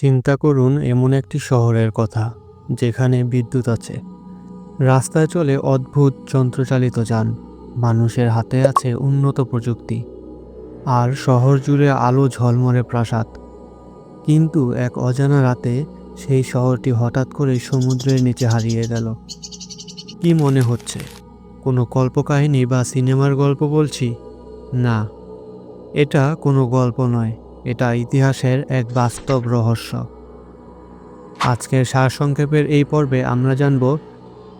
চিন্তা করুন, এমন একটি শহরের কথা, যেখানে বিদ্যুৎ আছে। রাস্তায় চলে অদ্ভুত যন্ত্রচালিত যান, মানুষের হাতে আছে উন্নত প্রযুক্তি, আর শহর জুড়ে আলো ঝলমরে প্রাসাদ। কিন্তু এক অজানা রাতে সেই শহরটি হঠাৎ করে সমুদ্রের নিচে হারিয়ে গেল। কি মনে হচ্ছে, কোনো কল্পকাহিনী বা সিনেমার গল্প বলছি? না, এটা কোনো গল্প নয়। এটা ইতিহাসের এক বাস্তব রহস্য। আজকের সারসংক্ষেপের এই পর্বে আমরা জানব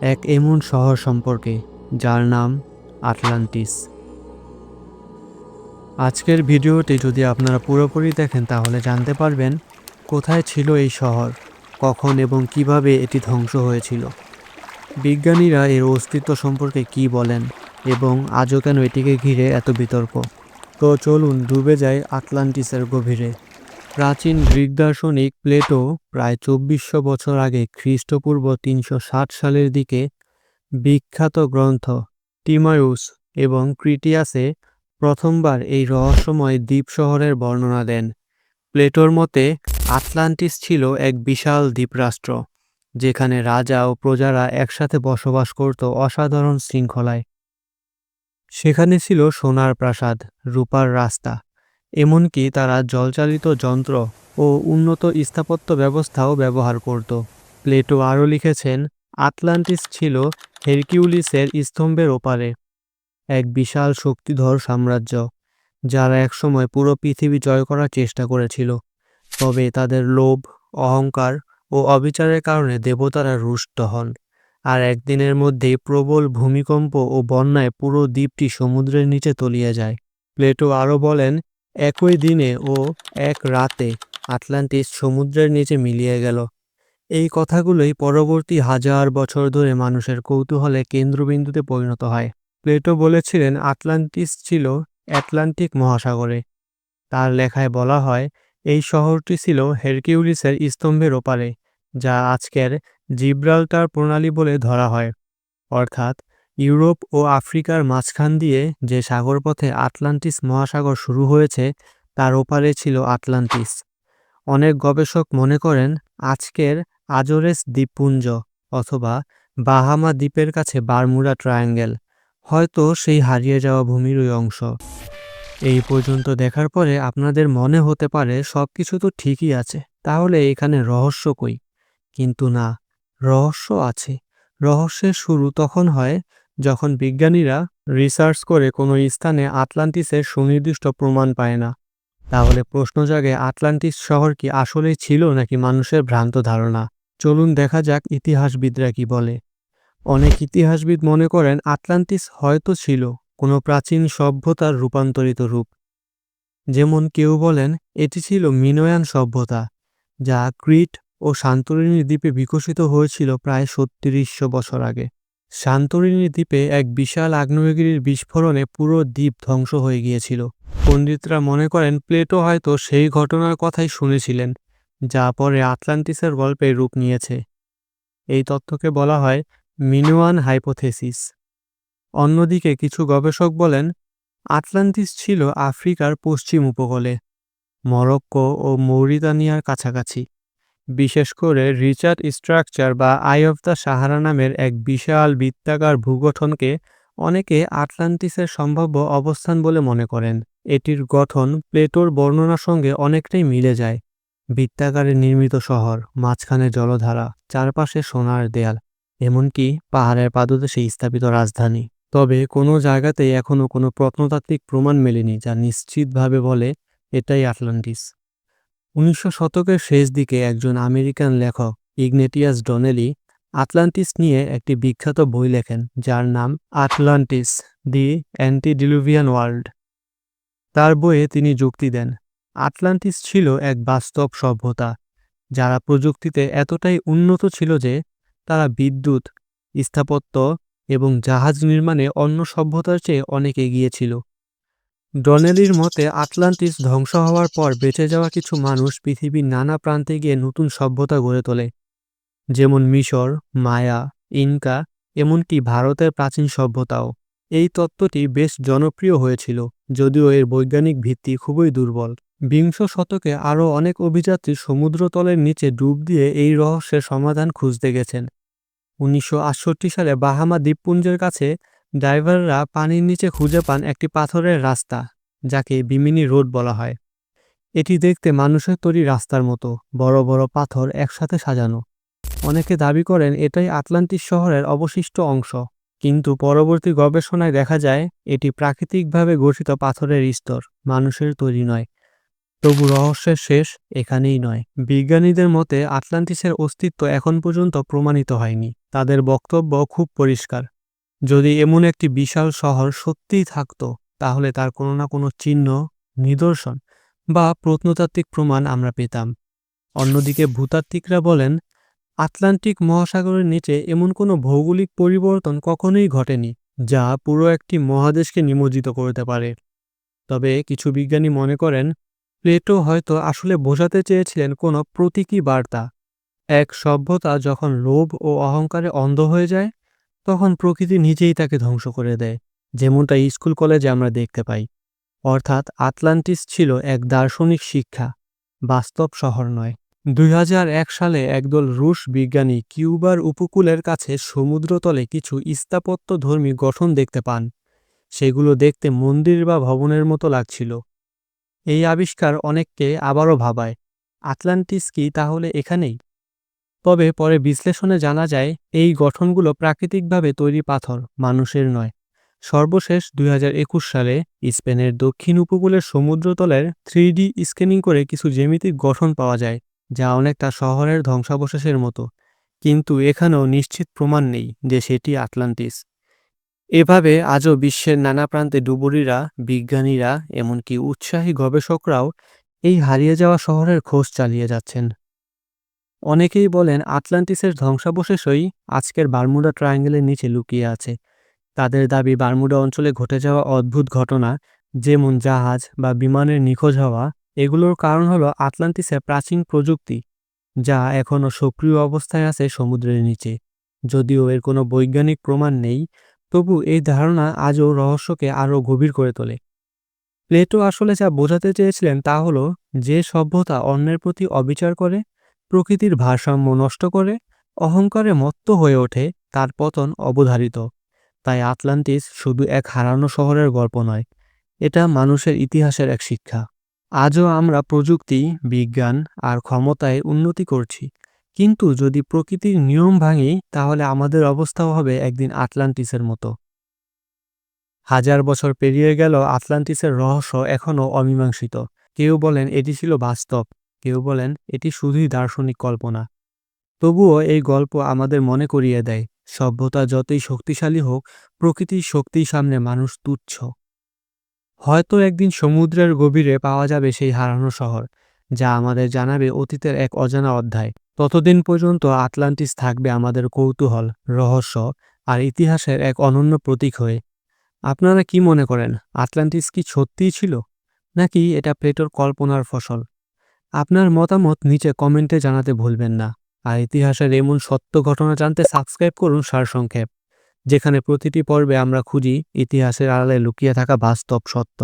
এক এমন শহর সম্পর্কে, যার নাম আটলান্টিস। আজকের ভিডিওটি যদি আপনারা পুরোপুরি দেখেন, তাহলে জানতে পারবেন কোথায় ছিল এই শহর, কখন এবং কীভাবে এটি ধ্বংস হয়েছিল। বিজ্ঞানীরা এর অস্তিত্ব সম্পর্কে কি বলেন এবং আজও কেন এটিকে ঘিরে এত বিতর্ক? তো চলুন ডুবে যায় আটলান্টিসের গভীরে। প্রাচীন গ্রিক দার্শনিক প্লেটো প্রায় চব্বিশশো বছর আগে খ্রিস্টপূর্ব তিনশো ষাট সালের দিকে বিখ্যাত গ্রন্থ টিমায়ুস এবং ক্রিটিয়াসে প্রথমবার এই রহস্যময় দ্বীপ শহরের বর্ণনা দেন। প্লেটোর মতে, আটলান্টিস ছিল এক বিশাল দ্বীপরাষ্ট্র, যেখানে রাজা ও প্রজারা একসাথে বসবাস করত অসাধারণ শৃঙ্খলায়। সেখানে ছিল সোনার প্রাসাদ, রূপার রাস্তা, এমনকি তারা জলচালিত যন্ত্র ও উন্নত স্থাপত্য ব্যবস্থাও ব্যবহার করত। প্লেটো আরও লিখেছেন, আটলান্টিস ছিল হেরকিউলিসের স্তম্ভের ওপারে। এক বিশাল শক্তিধর সাম্রাজ্য, যারা একসময় পুরো পৃথিবী জয় করার চেষ্টা করেছিল। তবে তাদের লোভ, অহংকার ও অবিচারের কারণে দেবতারা রুষ্ট হন। আর একদিনের মধ্যেই প্রবল ভূমিকম্প ও বন্যায় পুরো দ্বীপটি সমুদ্রের নিচে তলিয়ে যায়। প্লেটো আরও বলেন, একই দিনে ও এক রাতে আটলান্টিস সমুদ্রের নিচে মিলিয়ে গেল। এই কথাগুলোই পরবর্তী হাজার বছর ধরে মানুষের কৌতূহলে কেন্দ্রবিন্দুতে পরিণত হয়। প্লেটো বলেছিলেন, আটলান্টিস ছিল অ্যাটলান্টিক মহাসাগরে। তার লেখায় বলা হয়, এই শহরটি ছিল হেরকিউলিসের স্তম্ভের ওপারে, যা আজকের জিব্রাল্টার প্রণালী বলে ধরা হয়। অর্থাৎ, ইউরোপ ও আফ্রিকার মাঝখান দিয়ে যে সাগরপথে আটলান্টিস মহাসাগর শুরু হয়েছে, তার ওপারে ছিল আটলান্টিস। অনেক গবেষক মনে করেন, আজকের আজোরেস দ্বীপপুঞ্জ অথবা বাহামা দ্বীপের কাছে বারমুডা ট্রায়াঙ্গেল, হয়তো সেই হারিয়ে যাওয়া ভূমিরই অংশ। এই পর্যন্ত দেখার পরে আপনাদের মনে হতে পারে সব কিছু তো ঠিকই আছে, তাহলে এখানে রহস্য কই? কিন্তু না। রহস্য আছে। রহস্যের শুরু তখন হয় যখন বিজ্ঞানীরা রিসার্চ করে কোনো স্থানে আটলান্টিসের সুনির্দিষ্ট প্রমাণ পায় না। তাহলে প্রশ্ন জাগে, আটলান্টিস শহর কি আসলেই ছিল নাকি মানুষের ভ্রান্ত ধারণা? চলুন দেখা যাক ইতিহাসবিদরা কি বলে। অনেক ইতিহাসবিদ মনে করেন আটলান্টিস হয়তো ছিল কোনো প্রাচীন সভ্যতার রূপান্তরিত রূপ। যেমন কেউ বলেন, এটি ছিল মিনোয়ান সভ্যতা, যা ক্রিট ও সান্তরিনী দ্বীপে বিকশিত হয়েছিল প্রায় ছত্রিশশো বছর আগে। শান্তরিনী দ্বীপে এক বিশাল আগ্নেয়গিরির বিস্ফোরণে পুরো দ্বীপ ধ্বংস হয়ে গিয়েছিল। পণ্ডিতরা মনে করেন প্লেটো হয়তো সেই ঘটনার কথাই শুনেছিলেন, যা পরে আটলান্টিসের গল্পে রূপ নিয়েছে। এই তথ্যকে বলা হয় মিনোয়ান হাইপোথেসিস। অন্যদিকে কিছু গবেষক বলেন, আটলান্টিস ছিল আফ্রিকার পশ্চিম উপকূলে, মরক্কো ও মৌরিতানিয়ার কাছাকাছি। বিশেষ করে রিচার্ড স্ট্রাকচার বা আই অফ দ্য সাহারা নামের এক বিশাল বৃত্তাকার ভূগঠনকে অনেকে আটলান্টিসের সম্ভাব্য অবস্থান বলে মনে করেন। এটির গঠন প্লেটোর বর্ণনার সঙ্গে অনেকটাই মিলে যায়। বৃত্তাকারে নির্মিত শহর, মাঝখানে জলধারা, চারপাশে সোনার দেয়াল, এমনকি পাহাড়ের পাদদেশে স্থাপিত রাজধানী। তবে কোনো জায়গাতেই এখনও কোনো প্রত্নতাত্ত্বিক প্রমাণ মেলেনি, যা নিশ্চিতভাবে বলে এটাই আটলান্টিস। উনিশশো শতকের শেষ দিকে একজন আমেরিকান লেখক, ইগনেটিয়াস ডনেলি, আটলান্টিস নিয়ে একটি বিখ্যাত বই লেখেন, যার নাম আটলান্টিস, দি অ্যান্টিডিলুভিয়ান ওয়ার্ল্ড। তার বইয়ে তিনি যুক্তি দেন, আটলান্টিস ছিল এক বাস্তব সভ্যতা, যারা প্রযুক্তিতে এতটাই উন্নত ছিল যে তারা বিদ্যুৎ, স্থাপত্য এবং জাহাজ নির্মাণে অন্য সভ্যতার চেয়ে অনেক এগিয়ে ছিল। ডনেলির মতে, আটলান্টিস ধ্বংস হওয়ার পর বেঁচে যাওয়া কিছু মানুষ পৃথিবীর নানা প্রান্তে গিয়ে নতুন সভ্যতা গড়ে তোলে। যেমন মিশর, মায়া, ইনকা, এমনকি ভারতের প্রাচীন সভ্যতাও। এই তত্ত্বটি বেশ জনপ্রিয় হয়েছিল, যদিও এর বৈজ্ঞানিক ভিত্তি খুবই দুর্বল। বিংশ শতকে আরও অনেক অভিযাত্রী সমুদ্রতলের নিচে ডুব দিয়ে এই রহস্যের সমাধান খুঁজতে গেছেন। উনিশশো আটষট্টি সালে বাহামা দ্বীপপুঞ্জের কাছে ড্রাইভাররা পানির নিচে খুঁজে পান একটি পাথরের রাস্তা, যাকে বিমিনি রোড বলা হয়। এটি দেখতে মানুষের তৈরি রাস্তার মতো, বড় বড় পাথর একসাথে সাজানো। অনেকে দাবি করেন এটাই আটলান্টিক শহরের অবশিষ্ট অংশ, কিন্তু পরবর্তী গবেষণায় দেখা যায়, এটি প্রাকৃতিকভাবে গঠিত পাথরের স্তর, মানুষের তৈরি নয়। তবু রহস্যের শেষ এখানেই নয়। বিজ্ঞানীদের মতে, আটলান্টিসের অস্তিত্ব এখন পর্যন্ত প্রমাণিত হয়নি। তাদের বক্তব্য খুব পরিষ্কার। যদি এমন একটি বিশাল শহর সত্যিই থাকত, তাহলে তার কোনো না কোনো চিহ্ন, নিদর্শন বা প্রত্নতাত্ত্বিক প্রমাণ আমরা পেতাম। অন্যদিকে ভূতাত্ত্বিকরা বলেন, আটলান্টিক মহাসাগরের নিচে এমন কোনো ভৌগোলিক পরিবর্তন কখনোই ঘটেনি, যা পুরো একটি মহাদেশকে নিমজ্জিত করতে পারে। তবে কিছু বিজ্ঞানী মনে করেন, প্লেটো হয়তো আসলে বোঝাতে চেয়েছিলেন কোনো প্রতীকী বার্তা। এক সভ্যতা যখন লোভ ও অহংকারে অন্ধ হয়ে যায় তখন প্রকৃতি নিজেই তাকে ধ্বংস করে দেয়, যেমনটা স্কুল কলেজে আমরা দেখতে পাই। অর্থাৎ আটলান্টিস ছিল এক দার্শনিক শিক্ষা, বাস্তব শহর নয়। দুই সালে একদল রুশ বিজ্ঞানী কিউবার উপকূলের কাছে সমুদ্রতলে কিছু স্থাপত্যধর্মী গঠন দেখতে পান। সেগুলো দেখতে মন্দির বা ভবনের মতো লাগছিল। এই আবিষ্কার অনেককে আবারও ভাবায়, আটলান্টিস কি তাহলে এখানেই? তবে পরে বিশ্লেষণে জানা যায়, এই গঠনগুলো প্রাকৃতিকভাবে তৈরি পাথর, মানুষের নয়। সর্বশেষ দুই হাজার একুশ সালে স্পেনের দক্ষিণ উপকূলের সমুদ্রতলের থ্রি স্ক্যানিং করে কিছু জ্যামিতিক গঠন পাওয়া যায়, যা অনেকটা শহরের ধ্বংসাবশেষের মতো। কিন্তু এখানেও নিশ্চিত প্রমাণ নেই যে সেটি আটলান্টিস। এভাবে আজও বিশ্বের নানা প্রান্তে ডুবুরিরা, বিজ্ঞানীরা, এমনকি উৎসাহী গবেষকরাও এই হারিয়ে যাওয়া শহরের খোঁজ চালিয়ে যাচ্ছেন। অনেকেই বলেন আটলান্টিসের ধ্বংসাবশেষই আজকের বারমুডা ট্রায়াঙ্গেলের নিচে লুকিয়ে আছে। তাদের দাবি বারমুডা অঞ্চলে ঘটে যাওয়া অদ্ভুত ঘটনা, যেমন জাহাজ বা বিমানের নিখোঁজ হওয়া, এগুলোর কারণ হলো আটলান্টিসের প্রাচীন প্রযুক্তি, যা এখনও সক্রিয় অবস্থায় আছে সমুদ্রের নিচে। যদিও এর কোনো বৈজ্ঞানিক প্রমাণ নেই, তবু এই ধারণা আজও রহস্যকে আরও গভীর করে তোলে। প্লেটো আসলে যা বোঝাতে চেয়েছিলেন তা হলো, যে সভ্যতা অন্যের প্রতি অবিচার করে প্রকৃতির ভারসাম্য নষ্ট করে অহংকারে মত্ত হয়ে ওঠে তার পতন অবধারিত। তাই আটলান্টিস শুধু এক হারানো শহরের গল্প নয়, এটা মানুষের ইতিহাসের এক শিক্ষা। আজও আমরা প্রযুক্তি, বিজ্ঞান আর ক্ষমতায় উন্নতি করছি, কিন্তু যদি প্রকৃতির নিয়ম ভাঙি, তাহলে আমাদের অবস্থাও হবে একদিন আটলান্টিসের মতো। হাজার বছর পেরিয়ে গেল, আটলান্টিসের রহস্য এখনও অমীমাংসিত। কেউ বলেন এটি ছিল বাস্তব কেউ বলেন, এটি শুধুই দার্শনিক কল্পনা। তবুও এই গল্প আমাদের মনে করিয়ে দেয়, সভ্যতা যতই শক্তিশালী হোক, প্রকৃতির শক্তির সামনে মানুষ তুচ্ছ। হয়তো একদিন সমুদ্রের গভীরে পাওয়া যাবে সেই হারানো শহর, যা আমাদের জানাবে অতীতের এক অজানা অধ্যায়। ততদিন পর্যন্ত আটলান্টিস থাকবে আমাদের কৌতূহল, রহস্য আর ইতিহাসের এক অনন্য প্রতীক হয়ে। আপনারা কি মনে করেন, আটলান্টিস কি সত্যিই ছিল? নাকি এটা প্লেটোর কল্পনার ফসল? আপনার মতামত নিচে কমেন্টে জানাতে ভুলবেন না। আর ইতিহাসের এমন সত্য ঘটনা জানতে সাবস্ক্রাইব করুন সারসংক্ষেপ যেখানে প্রতিটি পর্বে আমরা খুঁজি ইতিহাসের আড়ালে লুকিয়ে থাকা বাস্তব সত্য।